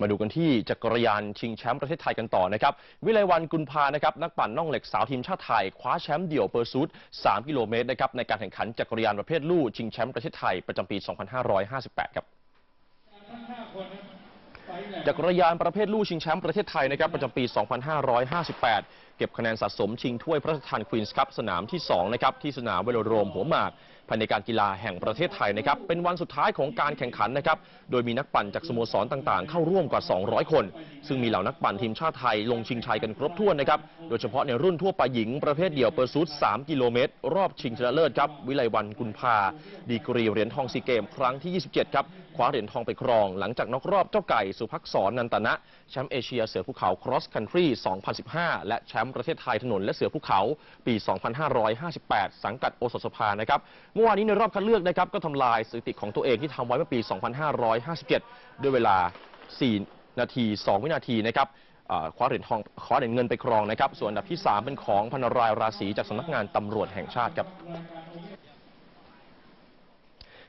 มาดูกันที่จักรยานชิงแชมป์ประเทศไทยกันต่อนะครับ วิไลวันกุลพานะครับนักปั่นน่องเหล็กสาวทีมชาติไทย คว้าแชมป์เดี่ยวเปอร์ซูด3กิโลเมตรนะครับในการแข่งขันจักรยานประเภทลู่ชิงแชมป์ประเทศไทยประจำปี 2558 ครับจักรยานประเภทลู่ชิงแชมป์ประเทศไทยนะครับประจำปี 2558 เก็บคะแนนสะสมชิงถ้วยพระราชทานควีนส์คัพสนามที่2นะครับที่สนามเวโลโดรมหัวหมาก ภายในการกีฬาแห่งประเทศไทยนะครับเป็นวันสุดท้ายของการแข่งขันนะครับโดยมีนักปั่นจากสโมสรต่างๆ เข้าร่วมกว่า 200 คน ซึ่งมีเหล่านักปั่นทีมชาติไทยลงชิงชัยกันครบถ้วนนะครับโดยเฉพาะในรุ่นทั่วไปหญิงประเภทเดี่ยวเปอร์ซูด3 กิโลเมตร รอบชิงชนะเลิศครับวิไลวันกุลพาดีกรีเหรียญทองซีเกม ครั้งที่ 27 ครับคว้าเหรียญทองไปครอง หลังจากนอกรอบเจ้าไก่สุภักษรนันตนะแชมป์เอเชียเสือภูเขา Cross Country 2015 และแชมป์ประเทศไทยถนนและเสือภูเขาปี 2558 สังกัดโอสถสภานะครับมื่อวานนี้ในรอบคัดเลือกนะครับก็ทำลายสถิติของตัวเองที่ทำไว้เมื่อปี 2557 ด้วยเวลา 4 นาที 2 วินาทีนะครับคว้าเหรียญทองคว้าเหรียญเงินไปครองนะครับ ส่วนอันดับที่ 3 เป็นของพันรายราศีจากสำนักงานตำรวจแห่งชาติครับ